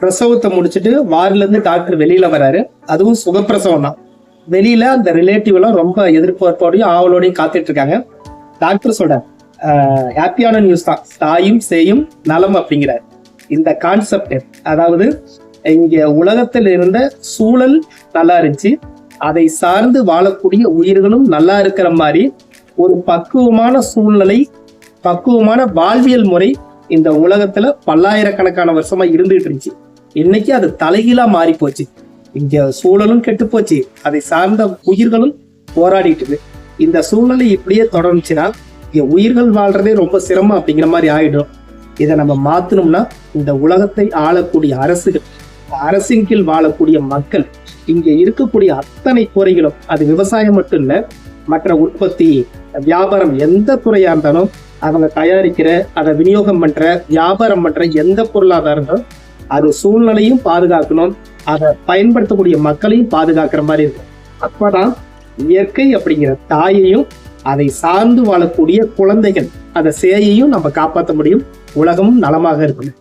பிரசவத்தை முடிச்சுட்டு வார்டுல இருந்து டாக்டர் வெளியில வராரு. அதுவும் சுகப்பிரசவம் தான். வெளியில அந்த ரிலேட்டிவ் எல்லாம் ரொம்ப எதிர்பார்ப்போடையும் ஆவலோடையும் காத்துட்டு இருக்காங்க டாக்டர் சொல்ற ஹாப்பியான நியூஸ் தான். தாயும் சேயும் நலம் அப்படிங்கிறார். இந்த கான்செப்ட் அதாவது இங்க உலகத்தில் இருந்த சூழல் நல்லா இருந்துச்சு. அதை சார்ந்து வாழக்கூடிய உயிர்களும் நல்லா இருக்கிற மாதிரி ஒரு பக்குவமான சூழ்நிலை பக்குவமான வாழ்வியல் முறை இந்த உலகத்துல பல்லாயிரக்கணக்கான வருஷமா இருந்துகிட்டு இருந்துச்சு. இன்னைக்கு அது தலைகீழா மாறி போச்சு இங்க சூழலும் கெட்டு போச்சு அதை சார்ந்த உயிர்களும் போராடிட்டு இந்த சூழ்நிலை இப்படியே தொடர்ந்துச்சுன்னா இங்க உயிர்கள் வாழ்றதே ரொம்ப சிரமம் அப்படிங்கிற மாதிரி ஆயிடும். இதை நம்ம மாத்தணும்னா இந்த உலகத்தை ஆளக்கூடிய அரசுகள் அரசின் கீழ் வாழக்கூடிய மக்கள் இங்க இருக்கக்கூடிய அத்தனை துறைகளும் அது விவசாயம் மட்டும் இல்ல மற்ற உற்பத்தி வியாபாரம் எந்த துறையா இருந்தாலும் அவங்க தயாரிக்கிற அதை விநியோகம் பண்ற வியாபாரம் பண்ற எந்த பொருளாதாரம் இருந்தாலும் அது சூழ்நிலையும் பாதுகாக்கணும். அதை பயன்படுத்தக்கூடிய மக்களையும் பாதுகாக்கிற மாதிரி இருக்கும். அப்பதான் இயற்கை அப்படிங்கிற தாயையும் அதை சார்ந்து வாழக்கூடிய குழந்தைகள் அதை சேயையும் நம்ம காப்பாற்ற முடியும். உலகமும் நலமாக இருக்கணும்.